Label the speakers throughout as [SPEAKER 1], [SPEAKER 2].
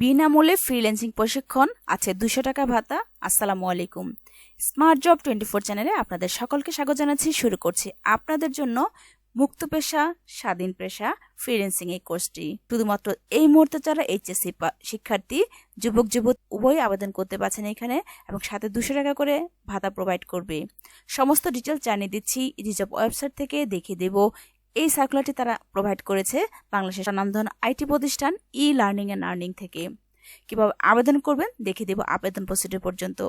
[SPEAKER 1] বিনামূল্যে ফ্রিল্যান্সিং প্রশিক্ষণ আছে দুশো টাকা ভাতা। আসসালামু আলাইকুম। স্মার্ট জব টোয়েন্টি ফোর চ্যানেলে আপনাদের সকলকে স্বাগত জানাচ্ছি। শুরু করছি আপনাদের জন্য মুক্ত পেশা স্বাধীন পেশা ফ্রিল্যান্সিং এই কোর্সটি শুধুমাত্র এই মুহূর্তে যারা এইচএসসি শিক্ষার্থী, যুবক যুবক উভয় আবেদন করতে পারছেন এখানে এবং সাথে দুশো টাকা করে ভাতা প্রোভাইড করবে। সমস্ত ডিটেলস জানিয়ে দিচ্ছি। রিজার্ভ ওয়েবসাইট থেকে দেখিয়ে দেব। এই সার্কুলারটি তারা প্রোভাইড করেছে বাংলাদেশের নামধন আইটি প্রতিষ্ঠান ই লার্নিং অ্যান্ড আর্নিং থেকে। কীভাবে আবেদন করবেন দেখিয়ে দেব আবেদন প্রসিডিউর পর্যন্ত।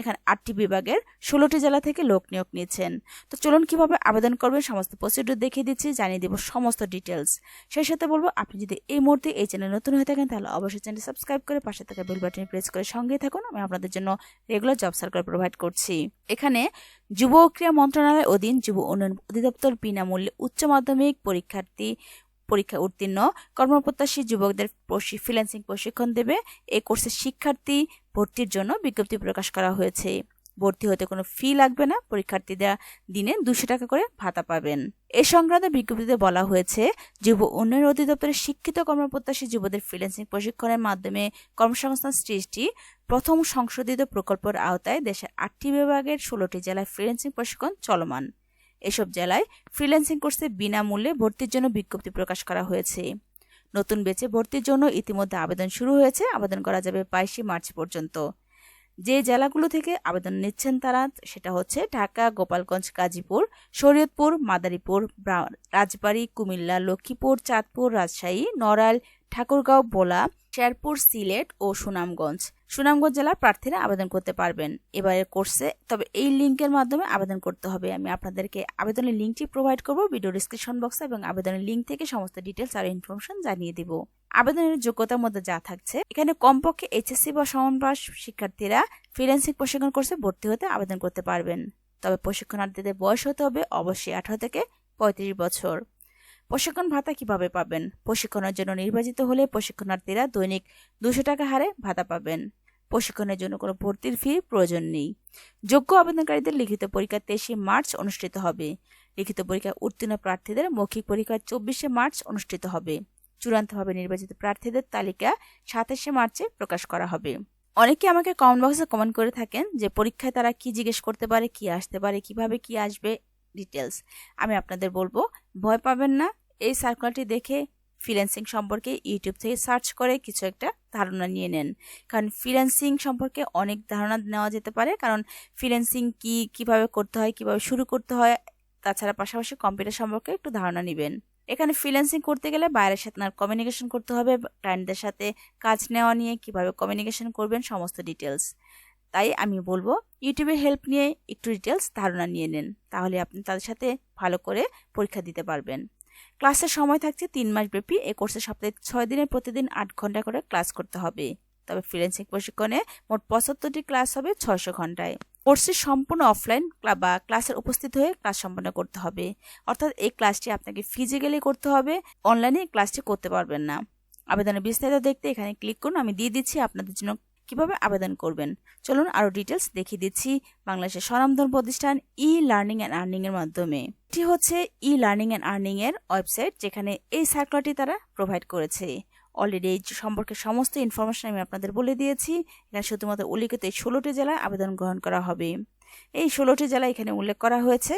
[SPEAKER 1] এখানে আটটি বিভাগের ষোলোটি জেলা থেকে লোক নিয়োগ নিয়েছেন। তো চলুন কীভাবে আবেদন করবেন সমস্ত প্রসিডিউর দেখিয়ে দিচ্ছি, জানিয়ে দেব সমস্ত ডিটেলস সেই সাথে বলব, আপনি যদি এই মুহূর্তে এই চ্যানেল নতুন হয়ে থাকেন, তাহলে অবশ্যই চ্যানেল সাবস্ক্রাইব করে পাশে থাকা বেল বাটনে প্রেস করে সঙ্গেই থাকুন। আমি আপনাদের জন্য রেগুলার জব সার্কুলার প্রোভাইড করছি। এখানে যুব ও ক্রীড়া মন্ত্রণালয়ের অধীন যুব উন্নয়ন অধিদপ্তর বিনামূল্যে উচ্চ মাধ্যমিক পরীক্ষার্থী পরীক্ষা উত্তীর্ণ। কর্মপ্রত্যাশী যুবকদের ফ্রিল্যান্সিং প্রশিক্ষণ দেবে। এই কোর্সের শিক্ষার্থী ভর্তির জন্য বিজ্ঞপ্তি প্রকাশ করা হয়েছে। ভর্তি হতে কোনো ফি লাগবে না। পরীক্ষার্থীরা দিনে দুশো টাকা করে ভাতা পাবেন। এ সংক্রান্ত বিজ্ঞপ্তিতে বলা হয়েছে, যুব উন্নয়ন অধিদপ্তরের শিক্ষিত কর্মপ্রত্যাশী যুবদের ফ্রিল্যান্সিং প্রশিক্ষণের মাধ্যমে কর্মসংস্থান সৃষ্টি। প্রথম সংশোধিত প্রকল্পের আওতায় দেশের আটটি বিভাগের ষোলোটি জেলায় ফ্রিল্যান্সিং প্রশিক্ষণ চলমান। এসব জেলায় ফ্রিল্যান্সিং কোর্সে বিনামূল্যে ভর্তির জন্য বিজ্ঞপ্তি প্রকাশ করা হয়েছে। নতুন বেচে ভর্তির জন্য ইতিমধ্যে আবেদন শুরু হয়েছে। আবেদন করা যাবে বাইশে মার্চ পর্যন্ত। যে জেলাগুলো থেকে আবেদন নিচ্ছেন তারা, সেটা হচ্ছে ঢাকা, গোপালগঞ্জ, গাজীপুর, শরীয়তপুর, মাদারীপুর রাজবাড়ী, কুমিল্লা, লক্ষ্মীপুর, চাঁদপুর, রাজশাহী, নড়াইল, ঠাকুরগাঁও বোলা শেরপুর, সিলেট ও সুনামগঞ্জ। সুনামগঞ্জ জেলার প্রার্থীরা আবেদন করতে পারবেন। এবারের কোর্সে, তবে এই লিঙ্কের মাধ্যমে আবেদন করতে হবে। আমি আপনাদেরকে আবেদনের লিঙ্কটি প্রোভাইড করব। ভিডিও ডিসক্রিপশন বক্সে এবং আবেদনের লিঙ্ক থেকে সমস্ত ডিটেলস আর ইনফরমেশন জানিয়ে দিব। আবেদনের যোগ্যতার মধ্যে যা থাকছে, এখানে কমপক্ষে এইচএসসি বা সমানপাস শিক্ষার্থীরা ফ্রিল্যান্সিং প্রশিক্ষণ কোর্সে ভর্তি হতে আবেদন করতে পারবেন। তবে প্রশিক্ষণার্থীদের বয়স হতে হবে অবশ্যই আঠারো থেকে পঁয়ত্রিশ বছর। প্রশিক্ষণ ভাতা কীভাবে পাবেন? প্রশিক্ষণের জন্য নির্বাচিত হলে প্রশিক্ষণার্থীরা দৈনিক দুশো টাকা হারে ভাতা পাবেন। প্রশিক্ষণের জন্য কোনো ভর্তির ফি প্রয়োজন নেই। যোগ্য আবেদনকারীদের লিখিত পরীক্ষা তেইশে মার্চ অনুষ্ঠিত হবে। লিখিত পরীক্ষা উত্তীর্ণ প্রার্থীদের মৌখিক পরীক্ষা চব্বিশে মার্চ অনুষ্ঠিত হবে। চূড়ান্তভাবে নির্বাচিত প্রার্থীদের তালিকা সাতাশে মার্চে প্রকাশ করা হবে। অনেকে আমাকে কমেন্ট বক্সে কমেন্ট করে থাকেন যে পরীক্ষায় তারা কি জিজ্ঞেস করতে পারে, কি আসতে পারে, কীভাবে কি আসবে ডিটেলস আমি আপনাদের বলব, ভয় পাবেন না। এই সার্কুলারটি দেখে ফ্রিল্যান্সিং সম্পর্কে ইউটিউব থেকে সার্চ করে কিছু একটা ধারণা নিয়ে নেন। কারণ ফ্রিল্যান্সিং সম্পর্কে অনেক ধারণা নেওয়া যেতে পারে। কারণ ফ্রিল্যান্সিং কি, কীভাবে করতে হয়, কীভাবে শুরু করতে হয়, তাছাড়া পাশাপাশি কম্পিউটার সম্পর্কে একটু ধারণা নেবেন। এখানে ফ্রিল্যান্সিং করতে গেলে বাইরের সাথে আপনার কমিউনিকেশন করতে হবে ক্লায়েন্টদের সাথে কাজ নেওয়া নিয়ে, কীভাবে কমিউনিকেশন করবেন, সমস্ত ডিটেলস তাই আমি বলব ইউটিউবে হেল্প নিয়ে একটু ডিটেলস ধারণা নিয়ে নেন। তাহলে আপনি তাদের সাথে ভালো করে পরীক্ষা দিতে পারবেন। ক্লাসের সময় থাকছে তিন মাস ব্যাপী। এই কোর্সে সপ্তাহে ছয় দিনে প্রতিদিন আট ঘণ্টা করে ক্লাস করতে হবে। তবে ফ্রিল্যান্সিং প্রশিক্ষণে মোট পঁচাত্তরটি ক্লাস হবে ছয়শো ঘন্টায়। কোর্সটি সম্পূর্ণ অফলাইন বা ক্লাসের উপস্থিত হয়ে ক্লাস সম্পন্ন করতে হবে। অর্থাৎ এই ক্লাসটি আপনাকে ফিজিক্যালি করতে হবে অনলাইনে ক্লাসটি করতে পারবেন না। আবেদনের বিস্তারিত দেখতে এখানে ক্লিক করুন, আমি দিয়ে দিচ্ছি আপনাদের জন্য কীভাবে আবেদন করবেন? চলুন আরও ডিটেলস দেখিয়ে দিচ্ছি বাংলাদেশের স্বনামধন প্রতিষ্ঠান ই লার্নিং অ্যান্ড আর্নিং এর মাধ্যমে। এটি হচ্ছে ই লার্নিং অ্যান্ড আর্নিং এর ওয়েবসাইট যেখানে এই সার্কুলারটি তারা প্রোভাইড করেছে। অলরেডি এই সম্পর্কে সমস্ত ইনফরমেশন আমি আপনাদের বলে দিয়েছি। এখানে শুধুমাত্র উল্লিখিত এই ষোলোটি জেলায় আবেদন গ্রহণ করা হবে। এই ষোলোটি জেলা এখানে উল্লেখ করা হয়েছে।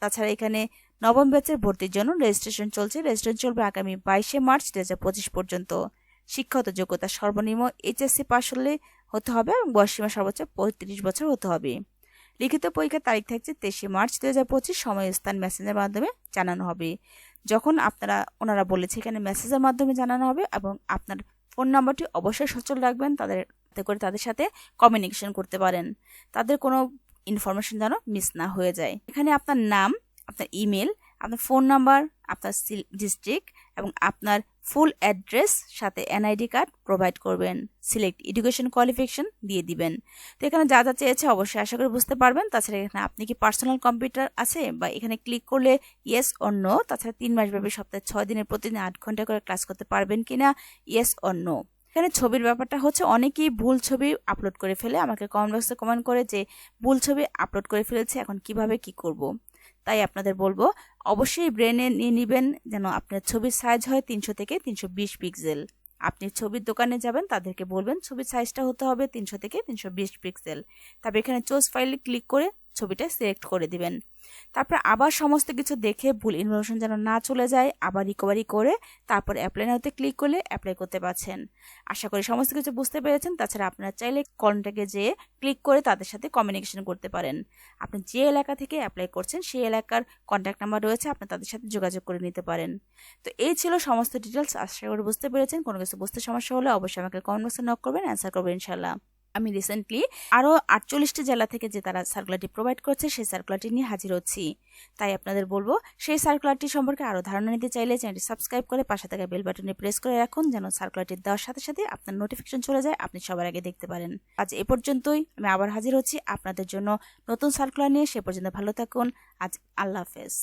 [SPEAKER 1] তাছাড়া এখানে নবম ব্যাচের ভর্তির জন্য রেজিস্ট্রেশন চলছে। রেজিস্ট্রেশন চলবে আগামী বাইশে মার্চ দুই হাজার পঁচিশ পর্যন্ত। শিক্ষাগত যোগ্যতা সর্বনিম্ন এইচএসসি পাশ হলে হতে হবে এবং বয়সীমা সর্বোচ্চ পঁয়ত্রিশ বছর হতে হবে। লিখিত পরীক্ষার তারিখ থাকছে তেইশে মার্চ দু হাজার পঁচিশ। সময় স্থান মেসেজের মাধ্যমে জানানো হবে। যখন আপনারা, ওনারা বলেছে এখানে মেসেজের মাধ্যমে জানানো হবে এবং আপনার ফোন নাম্বারটি অবশ্যই সচল রাখবেন, তাদের করে তাদের সাথে কমিউনিকেশন করতে পারেন। তাদের কোনো ইনফরমেশন যেন মিস না হয়ে যায়। এখানে আপনার নাম, আপনার ইমেল আপনার ফোন নাম্বার, আপনার ডিস্ট্রিক্ট এবং আপনার ফুল অ্যাড্রেস সাথে এনআইডি কার্ড প্রোভাইড করবেন। সিলেক্ট এডুকেশন কোয়ালিফিকেশন দিয়ে দিবেন। তো এখানে যা যা চেয়েছে অবশ্যই আশা করে বুঝতে পারবেন। তাছাড়া এখানে আপনি কি পার্সোনাল কম্পিউটার আছে বা এখানে ক্লিক করলে ইয়েস অন্য তাছাড়া তিন মাস ব্যাপী সপ্তাহে ছয় দিনের প্রতিদিন আট ঘণ্টা করে ক্লাস করতে পারবেন কি না ইয়েস অন্য এখানে ছবির ব্যাপারটা হচ্ছে অনেকেই ভুল ছবি আপলোড করে ফেলে। আমাকে কমেন্ট বক্সে কমেন্ট করে যে ভুল ছবি আপলোড করে ফেলেছে, এখন কীভাবে কি করব। তাই আপনাদের বলব, অবশ্যই ব্রেনে নিয়ে নেবেন যেন আপনার ছবির সাইজ হয় তিনশো থেকে তিনশো বিশ পিক্সেল আপনি ছবির দোকানে যাবেন, তাদেরকে বলবেন ছবির সাইজটা হতে হবে তিনশো থেকে তিনশো বিশ পিক্সেল তারপর এখানে চোজ ফাইলে ক্লিক করে ছবিটা সিলেক্ট করে দিবেন। তারপর আবার সমস্ত কিছু দেখে ভুল ইনফরমেশন যেন না চলে যায়, আবার রিকভারি করে তারপর অ্যাপ্লাই নাওতে ক্লিক করলে অ্যাপ্লাই করতে পারছেন। আশা করি সমস্ত কিছু বুঝতে পেরেছেন। তাছাড়া আপনারা চাইলে কন্ট্যাক্টে যেয়ে ক্লিক করে তাদের সাথে কমিউনিকেশন করতে পারেন। আপনি যে এলাকা থেকে অ্যাপ্লাই করছেন, সেই এলাকার কন্ট্যাক্ট নাম্বার রয়েছে, আপনি তাদের সাথে যোগাযোগ করে নিতে পারেন। তো এই ছিল সমস্ত ডিটেলস আশা করি বুঝতে পেরেছেন। কোনো কিছু বুঝতে সমস্যা হলে অবশ্যই আমাকে কমেন্ট বক্সে নক করবেন অ্যান্সার করবেন ইনশাল্লাহ আমি রিসেন্টলি আরও আটচল্লিশটি জেলা থেকে যে তারা সার্কুলারটি প্রোভাইড করছে, সেই সার্কুলারটি নিয়ে হাজির হচ্ছি। তাই আপনাদের বলব, সেই সার্কুলারটি সম্পর্কে আরও ধারণা নিতে চাইলে চ্যানেলটি সাবস্ক্রাইব করে পাশে থাকা বেল বাটনে প্রেস করে রাখুন, যেন সার্কুলারটি দেওয়ার সাথে সাথে আপনার নোটিফিকেশন চলে যায়, আপনি সবার আগে দেখতে পারেন। আজ এ পর্যন্তই, আমি আবার হাজির হচ্ছি আপনাদের জন্য নতুন সার্কুলার নিয়ে, সে পর্যন্ত ভালো থাকুন, আজ আল্লাহ হাফেজ।